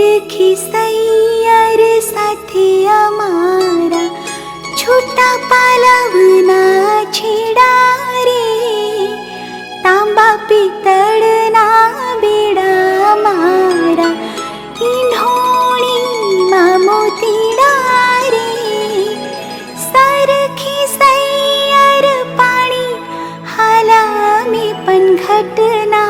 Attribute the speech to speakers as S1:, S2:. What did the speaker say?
S1: रखी सैयर साथी हमारा छोटा पालवना छेड़ा रे। तांबा पितळना बेड़ा मारा। इन्होणी मामोतीडा रे। म्बा सैयर मोति हाला सरसयर पाणि घटना